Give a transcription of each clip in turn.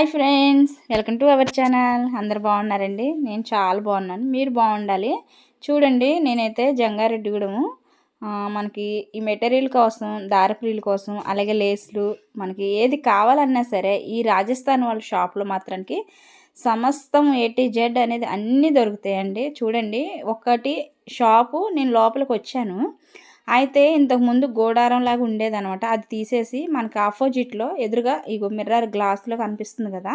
Hi friends welcome to our channel. అందరు బాగున్నారండి? నేను చాలా బాగున్నాను. మీరు బాగుండాలి? చూడండి నేనైతే జంగారెడ్డిగూడెము. మనకి ఈ మెటీరియల్ కోసం దారపురీల కోసం అలాగే లేస్లు మనకి ఏది కావాలన్నా సరే ఈ రాజస్థాన్ వాళ్ళ షాప్లో మాత్రానికి సమస్తం ఏటీ జెడ్ అనేది అన్నీ దొరుకుతాయండి. చూడండి ఒకటి షాపు నేను లోపలికి వచ్చాను. అయితే ఇంతకుముందు గోడారం లాగా ఉండేదనమాట అది తీసేసి మనకి ఆపోజిట్లో ఎదురుగా ఇగో మిర్రర్ గ్లాస్లో కనిపిస్తుంది కదా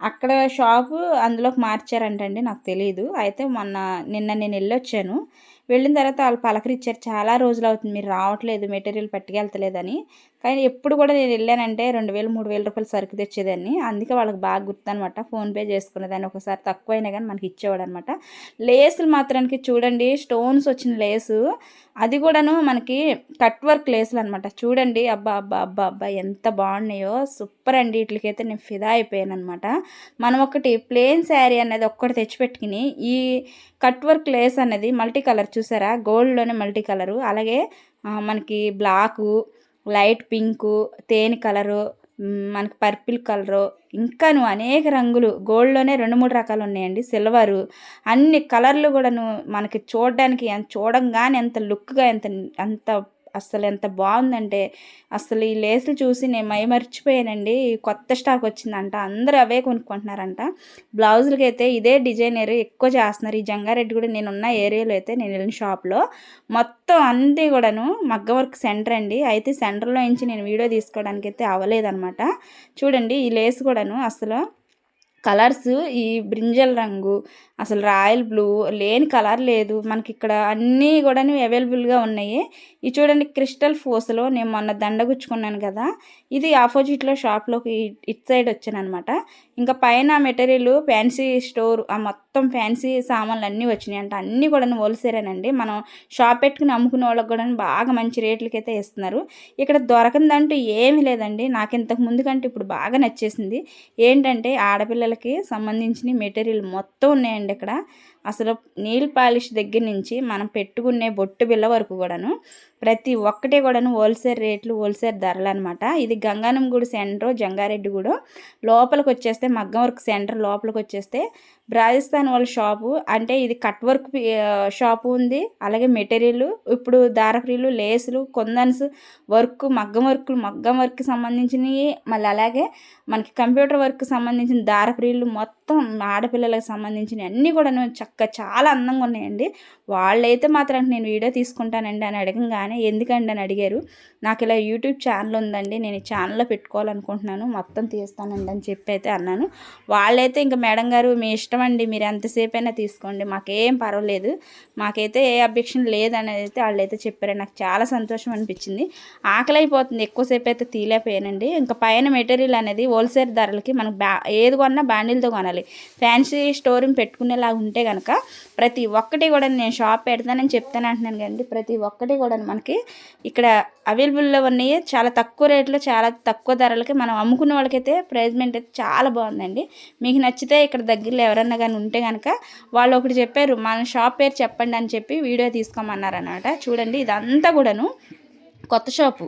అక్కడ షాపు అందులోకి మార్చారంటండి నాకు తెలియదు అయితే మొన్న నిన్న నేను వెళ్ళొచ్చాను. వెళ్ళిన తర్వాత వాళ్ళు పలకరించారు చాలా రోజులు అవుతుంది మీరు రావట్లేదు. మెటీరియల్ పట్టుకెళ్తలేదని. కానీ ఎప్పుడు కూడా నేను వెళ్ళానంటే రెండు వేలు మూడు వేల రూపాయలు సరుకు తెచ్చేదాన్ని. అందుకే వాళ్ళకి బాగా గుర్తు అనమాట ఫోన్పే చేసుకునేదాన్ని. ఒకసారి తక్కువైనా కానీ మనకి ఇచ్చేవాడు అనమాట లేసులు మాత్రానికి చూడండి. స్టోన్స్ వచ్చిన లేసు. అది కూడాను మనకి కట్ వర్క్ లేసులు అనమాట చూడండి. అబ్బా అబ్బా అబ్బా అబ్బా ఎంత బాగున్నాయో. సూపర్ అండి. వీటికైతే నేను ఫిదా అయిపోయాను అనమాట మనం ఒకటి ప్లెయిన్ శారీ అనేది ఒక్కటి తెచ్చిపెట్టుకుని ఈ కట్ వర్క్ లేస్ అనేది మల్టీ కలర్ చూసారా? గోల్డ్లోనే మల్టీ కలరు అలాగే మనకి బ్లాకు లైట్ పింకు తేనె కలరు మనకి పర్పిల్ కలరు ఇంకాను అనేక రంగులు. గోల్డ్లోనే రెండు మూడు రకాలు ఉన్నాయండి. సిల్వరు అన్ని కలర్లు కూడాను మనకి చూడడానికి చూడంగానే ఎంత లుక్గా ఎంత అంత అసలు ఎంత బాగుందంటే అసలు ఈ లేసులు చూసి నేను మై మర్చిపోయానండి. కొత్త స్టాక్ వచ్చిందంట. అందరూ అవే కొనుక్కుంటున్నారంట. బ్లౌజులకి అయితే ఇదే డిజైనర్ ఎక్కువ చేస్తున్నారు. ఈ జంగారెడ్డి కూడా నేను ఉన్న ఏరియాలో అయితే నేను వెళ్ళిన షాప్లో. మొత్తం అన్నీ కూడాను మగ్గ వర్క్ సెంటర్ అండి. అయితే సెంటర్లో నుంచి నేను వీడియో తీసుకోవడానికి అయితే అవ్వలేదన్నమాట. చూడండి ఈ లేస్ కూడాను అసలు కలర్స్ ఈ బ్రింజల్ రంగు అసలు రాయల్ బ్లూ లేని కలర్ లేదు. మనకి ఇక్కడ అన్నీ కూడా అవైలబుల్గా ఉన్నాయి. ఇది చూడండి క్రిస్టల్ ఫోస్లో నేను మొన్న దండ గుచ్చుకున్నాను కదా. ఇది ఆపోజిట్లో షాప్లోకి ఇట్ సైడ్ వచ్చాను అనమాట ఇంకా పైన మెటీరియల్ ఫ్యాన్సీ స్టోర్ ఆ మొత్తం ఫ్యాన్సీ సామాన్లు అన్నీ వచ్చినాయి అంట అన్నీ కూడా హోల్సేలేనండి. మనం షాప్ పెట్టుకుని అమ్ముకునే వాళ్ళకి కూడా బాగా మంచి రేట్లకి అయితే ఇస్తున్నారు. ఇక్కడ దొరకందంటూ ఏమీ లేదండి. నాకు ఇంతకు ముందు కంటే ఇప్పుడు బాగా నచ్చేసింది. ఏంటంటే ఆడపిల్లలకి సంబంధించిన మెటీరియల్ మొత్తం ఉన్నాయండి ఇక్కడ. అసలు నీల్ పాలిష్ దగ్గర నుంచి మనం పెట్టుకునే బొట్టు బిల్ల వరకు కూడాను. ప్రతి ఒక్కటి కూడాను హోల్సేల్ రేట్లు హోల్సేల్ ధరలు అనమాట ఇది గంగానం గుడి సెంటర్ జంగారెడ్డి గూడ. లోపలికి వచ్చేస్తే మగ్గం వర్క్ సెంటర్ లోపలికి వచ్చేస్తే రాజస్థాన్ వాళ్ళ షాపు. అంటే ఇది కట్ వర్క్ షాపు ఉంది. అలాగే మెటీరియల్ ఇప్పుడు దారఫ్రీలు లేసులు కొందన్స్ వర్క్ మగ్గం వర్క్ మగ్గం వర్క్కి సంబంధించినవి మళ్ళీ అలాగే మనకి కంప్యూటర్ వర్క్ సంబంధించిన దారఫ్రీలు మొత్తం ఆడపిల్లలకు సంబంధించినవి అన్నీ కూడా చక్క చాలా అందంగా ఉన్నాయండి. వాళ్ళైతే మాత్రం నేను వీడియో తీసుకుంటానండి అని అడగంగానే ఎందుకండి? అని అడిగారు. నాకు ఇలా యూట్యూబ్ ఛానల్ ఉందండి నేను ఛానల్లో పెట్టుకోవాలనుకుంటున్నాను మొత్తం తీస్తానండి అని చెప్పి అయితే అన్నాను. వాళ్ళైతే ఇంకా మేడం గారు మీ ఇష్టం అండి మీరు ఎంతసేపు అయినా తీసుకోండి మాకేం పర్వాలేదు మాకైతే ఏ అబ్జెక్షన్ లేదనేది అయితే వాళ్ళైతే చెప్పారు. నాకు చాలా సంతోషం అనిపించింది. ఆకలి అయిపోతుంది ఎక్కువసేపు అయితే తీలేకపోయానండి ఇంకా పైన మెటీరియల్ అనేది హోల్సేల్ ధరలకి మనకు బ్యా ఏది కొన్నా బ్యాండిల్తో కొనాలి. ఫ్యాన్సీ స్టోరింగ్ పెట్టుకునేలాగా ఉంటే కనుక ప్రతి ఒక్కటి కూడా నేను షాప్ పెడతానని చెప్తాను అంటున్నాను కదండి ప్రతి ఒక్కటి కూడా మనకి ఇక్కడ అవైలబుల్లో ఉన్నాయి చాలా తక్కువ రేట్లో చాలా తక్కువ ధరలకి మనం అమ్ముకున్న వాళ్ళకైతే ప్రైజ్మెంట్ అయితే చాలా బాగుందండి. మీకు నచ్చితే ఇక్కడ దగ్గరలో ఎవరన్నా కానీ ఉంటే కనుక వాళ్ళు ఒకటి చెప్పారు మన షాప్ పేరు చెప్పండి అని చెప్పి వీడియో తీసుకోమన్నారు అనమాట చూడండి ఇదంతా కూడాను. కొత్త షాపు.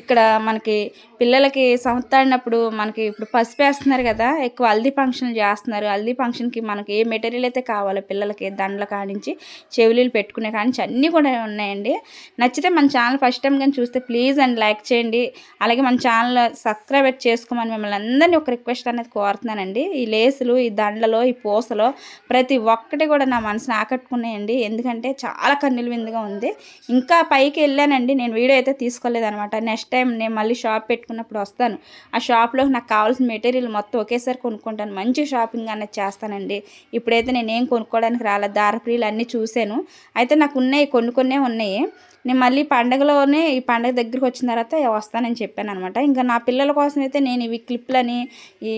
ఇక్కడ మనకి పిల్లలకి సంవత్సరాడినప్పుడు మనకి ఇప్పుడు పసుపు వేస్తున్నారు కదా ఎక్కువ హల్దీ ఫంక్షన్ చేస్తున్నారు. హల్దీ ఫంక్షన్కి మనకి ఏ మెటీరియల్ అయితే కావాలో పిల్లలకి దండల కానించి చెవులీలు పెట్టుకునే కానించి అన్నీ కూడా ఉన్నాయండి. నచ్చితే మన ఛానల్ ఫస్ట్ టైం కానీ చూస్తే ప్లీజ్ అండ్ లైక్ చేయండి. అలాగే మన ఛానల్ సబ్స్క్రైబ్ చేసుకోమని మిమ్మల్ని అందరినీ ఒక రిక్వెస్ట్ అనేది కోరుతున్నానండి. ఈ లేసులు ఈ దండలో ఈ పూసలో ప్రతి ఒక్కటి కూడా నా మనసుని ఆకట్టుకున్నాయండి. ఎందుకంటే చాలా కన్నుల విందుగా ఉంది. ఇంకా పైకి వెళ్ళానండి. నేను వీడియో అయితే తీసుకోలేదనమాట నెక్స్ట్ టైం నేను మళ్ళీ షాప్ పెట్టుకున్నప్పుడు వస్తాను. ఆ షాప్లో నాకు కావాల్సిన మెటీరియల్ మొత్తం ఒకేసారి కొనుక్కుంటాను. మంచి షాపింగ్ అనేది చేస్తానండి. ఇప్పుడైతే నేనేం కొనుక్కోవడానికి రాలేదు. దారప్రియులు అన్నీ చూశాను. అయితే నాకు ఉన్నాయి కొన్ని కొన్నే ఉన్నాయి. నేను మళ్ళీ పండగలోనే ఈ పండగ దగ్గరికి వచ్చిన తర్వాత వస్తానని చెప్పాను అనమాట ఇంకా నా పిల్లల కోసం అయితే నేను ఇవి క్లిప్లని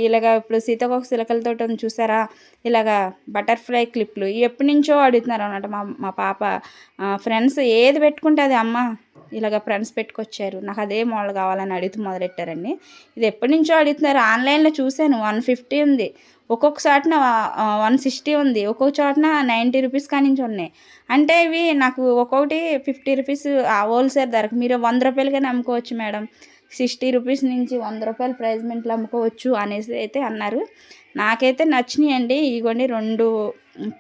ఇలాగ ఇప్పుడు సీతాకోక శిలకలతో చూసారా? ఇలాగా బటర్ఫ్లై క్లిప్లు ఎప్పటి నుంచో అడుగుతున్నారు అనమాట మా మా పాప. ఫ్రెండ్స్ ఏది పెట్టుకుంటే అది అమ్మ. ఇలాగ ఫ్రెండ్స్ పెట్టుకొచ్చారు. నాకు అదే మోడల్ కావాలని అడుగుతూ మొదలెట్టారండి. ఇది ఎప్పటి నుంచో అడుగుతున్నారు. ఆన్లైన్లో చూశాను. వన్ ఫిఫ్టీ ఉంది. ఒక్కొక్క చాటున వన్ సిక్స్టీ ఉంది. ఒక్కొక్క చాటున నైంటీ రూపీస్ కానించి ఉన్నాయి. అంటే ఇవి నాకు ఒక్కొక్కటి ఫిఫ్టీ రూపీస్ హోల్సేల్ ధరకు మీరు వంద రూపాయలకైనా అమ్ముకోవచ్చు మేడం. సిక్స్టీ రూపీస్ నుంచి వంద రూపాయల ప్రైజ్మెంట్లు అమ్ముకోవచ్చు అనేసి అయితే అన్నారు. నాకైతే నచ్చినాయండి. అండి రెండు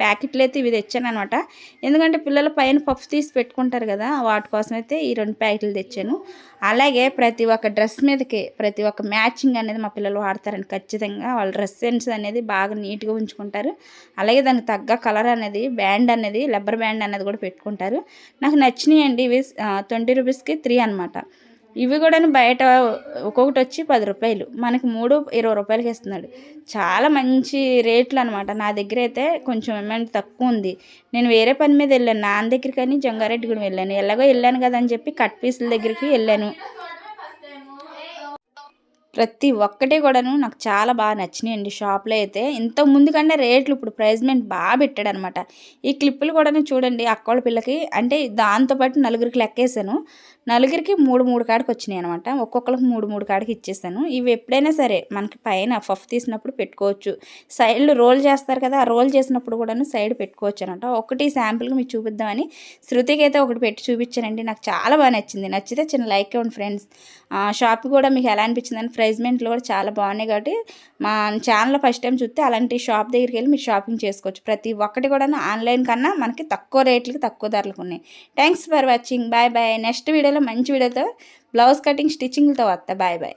ప్యాకెట్లు అయితే ఇవి తెచ్చాను అనమాట ఎందుకంటే పిల్లల పైన పఫ్ తీసి పెట్టుకుంటారు కదా వాటి కోసం అయితే ఈ రెండు ప్యాకెట్లు తెచ్చాను. అలాగే ప్రతి ఒక్క డ్రెస్ మీదకి ప్రతి ఒక్క మ్యాచింగ్ అనేది మా పిల్లలు వాడతారండి ఖచ్చితంగా. వాళ్ళ డ్రెస్ సెన్స్ అనేది బాగా నీట్గా ఉంచుకుంటారు. అలాగే దానికి తగ్గ కలర్ అనేది బ్యాండ్ అనేది లెబ్బర్ బ్యాండ్ అనేది కూడా పెట్టుకుంటారు. నాకు నచ్చినాయి అండి ఇవి ట్వంటీ రూపీస్కి త్రీ అనమాట ఇవి కూడా బయట ఒక్కొక్కటి వచ్చి పది రూపాయలు. మనకి మూడు ఇరవై రూపాయలకి ఇస్తున్నాడు. చాలా మంచి రేట్లు అనమాట నా దగ్గర అయితే కొంచెం అమౌంట్ తక్కువ ఉంది. నేను వేరే పని మీద వెళ్ళాను. నాన్న దగ్గరికి కానీ జంగారెడ్డి కూడా వెళ్ళాను. ఎలాగో వెళ్ళాను కదా అని చెప్పి కట్ పీసుల దగ్గరికి వెళ్ళాను. ప్రతి ఒక్కటి కూడాను నాకు చాలా బాగా నచ్చినాయండి. షాప్లో అయితే ఇంతకు ముందు కన్నా రేట్లు ఇప్పుడు ప్రైజ్మెంట్ బాగా పెట్టాడు అనమాట ఈ క్లిప్పులు కూడా చూడండి అక్కోళ్ళ పిల్లకి. అంటే దాంతోపాటు నలుగురికి లెక్కేసాను. నలుగురికి మూడు మూడు కాడికి వచ్చినాయి అనమాట. ఒక్కొక్కరికి మూడు మూడు కాడికి ఇచ్చేసాను. ఇవి ఎప్పుడైనా సరే మనకి పైన ఫఫ్ తీసినప్పుడు పెట్టుకోవచ్చు. సైడ్లు రోల్ చేస్తారు కదా ఆ రోల్ చేసినప్పుడు కూడాను సైడ్ పెట్టుకోవచ్చు అనమాట. ఒకటి శాంపుల్గా మీకు చూపిద్దామని శృతికి అయితే ఒకటి పెట్టి చూపించానండి. నాకు చాలా బాగా నచ్చింది. నచ్చితే చిన్న లైక్ ఇవ్వండి ఫ్రెండ్స్. షాప్ కూడా మీకు ఎలా అనిపించిందని ప్రైజ్మెంట్లు కూడా చాలా బాగున్నాయి కాబట్టి మా ఛానల్ ఫస్ట్ టైం చూస్తే అలాంటి షాప్ దగ్గరికి వెళ్ళి మీరు షాపింగ్ చేసుకోవచ్చు. ప్రతి ఒక్కటి కూడా ఆన్లైన్ కన్నా మనకి తక్కువ రేట్లకి తక్కువ ధరలకు ఉన్నాయి. Thanks for watching bye bye next వీడియోలో మంచి వీడియోతో బ్లౌజ్ కటింగ్ స్టిచ్చింగ్లతో వస్తా. Bye bye